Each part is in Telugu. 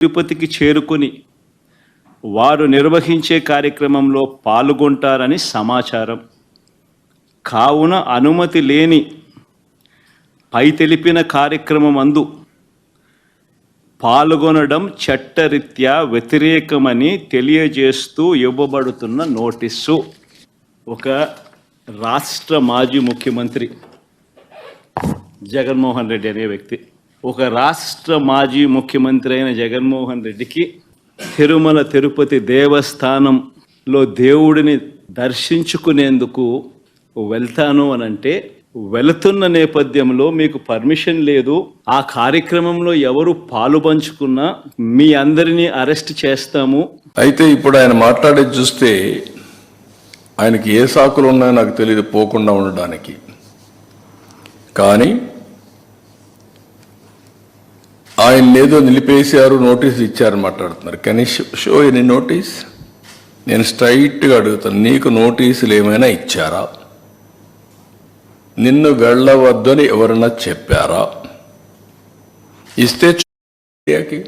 తిరుపతికి చేరుకొని వారు నిర్వహించే కార్యక్రమంలో పాల్గొంటారని సమాచారం. కావున అనుమతి లేని పై తెలిపిన కార్యక్రమం అందు పాల్గొనడం చట్టరీత్యా వ్యతిరేకమని తెలియజేస్తూ ఇవ్వబడుతున్న నోటీసు. ఒక రాష్ట్ర మాజీ ముఖ్యమంత్రి జగన్మోహన్ రెడ్డి అనే వ్యక్తి. ఒక రాష్ట్ర మాజీ ముఖ్యమంత్రి అయిన జగన్మోహన్ రెడ్డికి తిరుమల తిరుపతి దేవస్థానంలో దేవుడిని దర్శించుకునేందుకు వెళ్తాను అని అంటే వెళుతున్న నేపథ్యంలో మీకు పర్మిషన్ లేదు. ఆ కార్యక్రమంలో ఎవరు పాలు పంచుకున్నా మీ అందరినీ అరెస్ట్ చేస్తాము. అయితే ఇప్పుడు ఆయన మాట్లాడేది చూస్తే ఆయనకి ఏ సాకులు ఉన్నాయో నాకు తెలియదు పోకుండా ఉండడానికి కానీ ఆయన ఏదో నిలిపేశారు నోటీస్ ఇచ్చారు మాట్లాడుతున్నారు. కానీ షో ఎనీ నోటీస్ నేను స్ట్రైట్గా అడుగుతాను. నీకు నోటీసులు ఏమైనా ఇచ్చారా? నిన్ను వెళ్ళవద్దని ఎవరైనా చెప్పారా? ఇస్తే చూ- మీడియాకి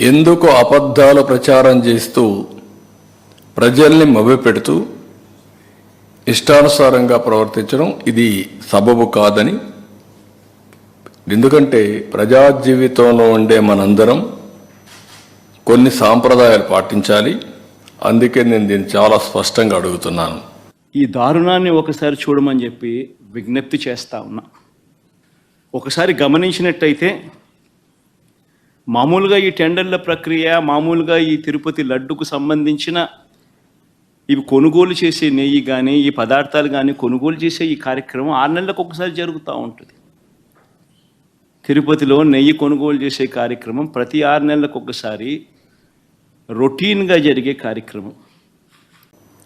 ఎందుకు అబద్ధాలు ప్రచారం చేస్తూ ప్రజల్ని మభ్యపెడుతూ ఇష్టానుసారంగా ప్రవర్తించడం? ఇది సబబు కాదని ఎందుకంటే ప్రజా జీవితంలో ఉండే మనందరం కొన్ని సాంప్రదాయాలు పాటించాలి. అందుకే నేను దీన్ని చాలా స్పష్టంగా అడుగుతున్నాను. ఈ దారుణాన్ని ఒకసారి చూడమని చెప్పి విజ్ఞప్తి చేస్తా ఉన్నా. ఒకసారి గమనించినట్టయితే మామూలుగా ఈ టెండర్ల ప్రక్రియ మామూలుగా ఈ తిరుపతి లడ్డుకు సంబంధించిన ఇవి కొనుగోలు చేసే నెయ్యి కానీ ఈ పదార్థాలు కానీ కొనుగోలు చేసే ఈ కార్యక్రమం ఆరు నెలలకు ఒకసారి జరుగుతూ ఉంటుంది. తిరుపతిలో నెయ్యి కొనుగోలు చేసే కార్యక్రమం ప్రతి ఆరు నెలలకు ఒకసారి రొటీన్గా జరిగే కార్యక్రమం.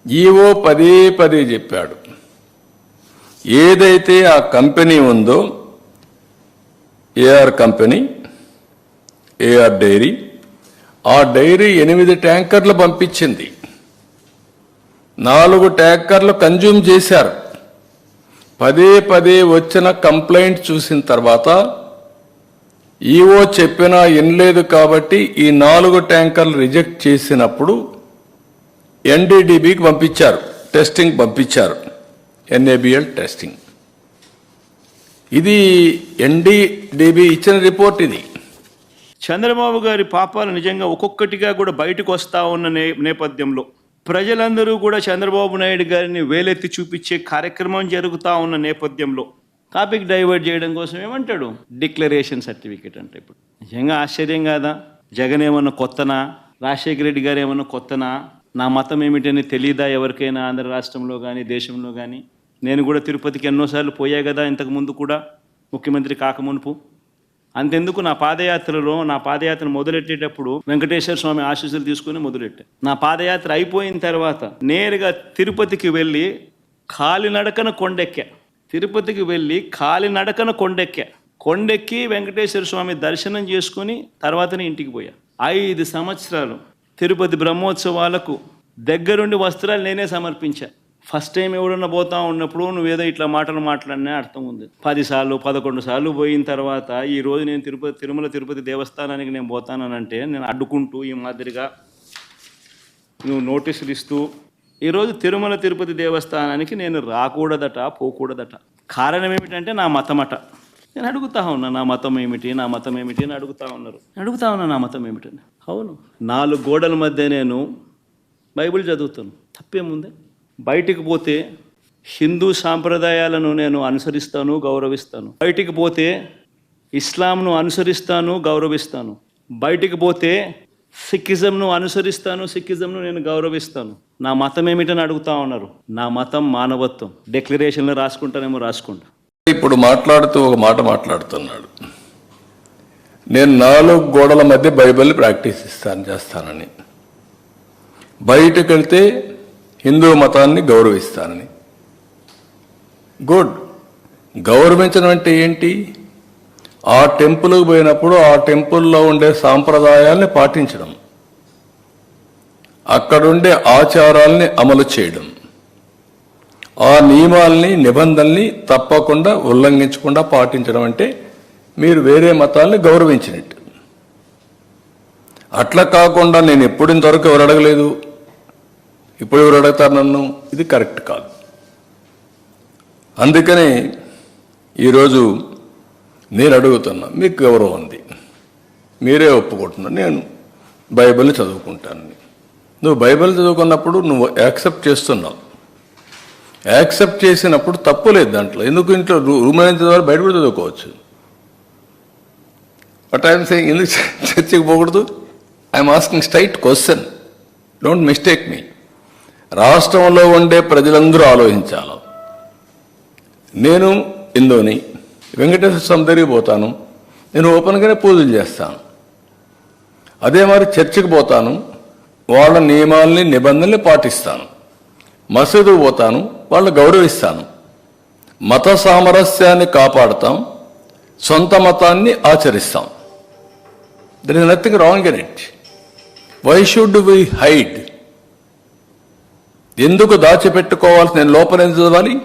ఈవో పదే పదే చెప్పాడు. ఏదైతే ఆ కంపెనీ ఉందో ఏఆర్ కంపెనీ ఏఆర్ డైరీ ఆ డైరీ ఎనిమిది ట్యాంకర్లు పంపించింది. నాలుగు ట్యాంకర్లు కన్జ్యూమ్ చేశారు. పదే పదే వచ్చిన కంప్లైంట్ చూసిన తర్వాత ఈవో చెప్పినా వినలేదు కాబట్టి ఈ నాలుగు ట్యాంకర్లు రిజెక్ట్ చేసినప్పుడు ఎన్డీడీబీకి పంపించారు టెస్టింగ్ పంపించారు ఎన్ఏబిఎల్ టెస్టింగ్. ఇది ఎన్డీడీబీ ఇచ్చిన రిపోర్ట్ ఇది. చంద్రబాబు గారి పాపాలు నిజంగా ఒక్కొక్కటిగా కూడా బయటకు వస్తా ఉన్న నే నేపథ్యంలో ప్రజలందరూ కూడా చంద్రబాబు నాయుడు గారిని వేలెత్తి చూపించే కార్యక్రమం జరుగుతూ ఉన్న నేపథ్యంలో టాపిక్ డైవర్ట్ చేయడం కోసం ఏమంటాడు? డిక్లరేషన్ సర్టిఫికేట్ అంటే ఇప్పుడు. నిజంగా ఆశ్చర్యం కాదా? జగన్ ఏమన్నా కొత్తనా? రాజశేఖర రెడ్డి గారు ఏమన్నా కొత్తనా? నా మతం ఏమిటని తెలియదా ఎవరికైనా ఆంధ్ర రాష్ట్రంలో కానీ దేశంలో కానీ నేను కూడా తిరుపతికి ఎన్నోసార్లు పోయా కదా ఇంతకు ముందు కూడా ముఖ్యమంత్రి కాకమునుపు అంతెందుకు నా పాదయాత్రలో నా పాదయాత్ర మొదలెట్టేటప్పుడు వెంకటేశ్వర స్వామి ఆశీస్సులు తీసుకుని మొదలెట్టా. నా పాదయాత్ర అయిపోయిన తర్వాత నేరుగా తిరుపతికి వెళ్ళి కాలినడకన కొండెక్కా. తిరుపతికి వెళ్ళి కాలినడకన కొండెక్కా. కొండెక్కి వెంకటేశ్వర స్వామి దర్శనం చేసుకుని తర్వాతనే ఇంటికి పోయా. ఐదు సంవత్సరాలు తిరుపతి బ్రహ్మోత్సవాలకు దగ్గరుండి వస్త్రాలు నేనే సమర్పించా. ఫస్ట్ టైం ఎవడన్నా పోతా ఉన్నప్పుడు నువ్వేదో ఇట్లా మాటలు మాట్లాడినా అర్థం ఉంది. పది సార్లు పదకొండు సార్లు పోయిన తర్వాత ఈ రోజు నేను తిరుపతి తిరుమల తిరుపతి దేవస్థానానికి నేను పోతానంటే నేను అడ్డుకుంటూ ఈ మాదిరిగా నువ్వు నోటీసులు ఇస్తూ ఈరోజు తిరుమల తిరుపతి దేవస్థానానికి నేను రాకూడదట పోకూడదట. కారణం ఏమిటంటే నా మతమట. నేను అడుగుతా ఉన్నా నా మతం ఏమిటి నా మతం ఏమిటి అని అడుగుతా ఉన్నారు. అడుగుతా ఉన్నా నా మతం ఏమిటని అవును. నాలుగు గోడల మధ్య నేను బైబిల్ చదువుతాను. తప్పేముంది? బయటికి పోతే హిందూ సాంప్రదాయాలను నేను అనుసరిస్తాను గౌరవిస్తాను. బయటికి పోతే ఇస్లాంను అనుసరిస్తాను గౌరవిస్తాను. బయటికి పోతే సిక్కిజంను అనుసరిస్తాను సిక్కిజంను నేను గౌరవిస్తాను. నా మతం ఏమిటని అడుగుతా ఉన్నారు. నా మతం మానవత్వం. డిక్లరేషన్లో రాసుకుంటానేమో రాసుకుంటా. ఇప్పుడు మాట్లాడుతూ ఒక మాట మాట్లాడుతున్నాడు. నేను నాలుగు గోడల మధ్య బైబిల్ ప్రాక్టీస్ ఇస్తాను చేస్తానని. బయటకు వెళ్తే హిందూ మతాన్ని గౌరవిస్తానని. గుడ్. గౌరవించడం అంటే ఏంటి? ఆ టెంపుల్కి పోయినప్పుడు ఆ టెంపుల్లో ఉండే సాంప్రదాయాల్ని పాటించడం. అక్కడుండే ఆచారాల్ని అమలు చేయడం. ఆ నియమాల్ని నిబంధనల్ని తప్పకుండా ఉల్లంఘించకుండా పాటించడం అంటే మీరు వేరే మతాల్ని గౌరవించినట్టు. అట్లా కాకుండా నేను ఎప్పుడు ఇంతవరకు ఎవరు అడగలేదు. ఇప్పుడు ఎవరు అడుగుతారు నన్ను? ఇది కరెక్ట్ కాదు. అందుకనే ఈరోజు నేను అడుగుతున్నా మీకు గౌరవం ఉంది. మీరే ఒప్పుకుంటున్నారు నేను బైబిల్ని చదువుకుంటాను నువ్వు బైబిల్ చదువుకున్నప్పుడు నువ్వు యాక్సెప్ట్ చేస్తున్నావు. యాక్సెప్ట్ చేసినప్పుడు తప్పు లేదు దాంట్లో. ఎందుకు ఇంట్లో రూ- ద్వారా బయట కూడా చదువుకోవచ్చు. బట్ ఐఎమ్ సెయింగ్ ఎందుకు చ- చర్చికి పోకూడదు? I'm asking straight question don't mistake మీ రాష్ట్రంలో ఉండే ప్రజలందరూ ఆలోచించాలి. నేను ఇందోని వెంకటేశ్వర స్వామి దగ్గరికి పోతాను. నేను ఓపెన్గానే పూజలు చేస్తాను. అదే మరి చర్చికి పోతాను. వాళ్ళ నియమాల్ని నిబంధనల్ని పాటిస్తాను. మసీదు పోతాను వాళ్ళు గౌరవిస్తాను. మత సామరస్యాన్ని కాపాడుతాం సొంత మతాన్ని ఆచరిస్తాం. There is nothing wrong in it why should we hide ఎందుకు దాచిపెట్టుకోవాల్సి నేను లోపల ఎందుకు చదవాలి?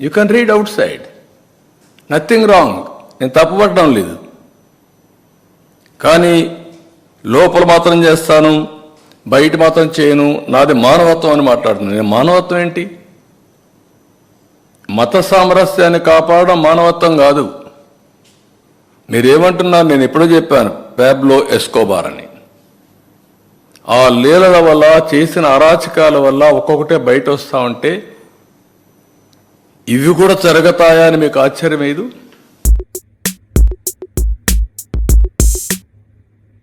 You can read outside nothing wrong నేను తప్పుపడడం లేదు. కానీ లోపల మాత్రం చేస్తాను బయట మాత్రం చేయను నాది మానవత్వం అని మాట్లాడుతున్నాను. నేను మానవత్వం ఏంటి? మత సామరస్యాన్ని కాపాడడం మానవత్వం కాదు. మీరేమంటున్నారు? నేను ఎప్పుడో చెప్పాను ప్యాబ్లో ఎస్కోబార్ అని. ఆ లీలల వల్ల చేసిన అరాచకాల వల్ల ఒక్కొక్కటే బయట వస్తా ఉంటే ఇవి కూడా జరుగుతాయా అని మీకు ఆశ్చర్యం లేదు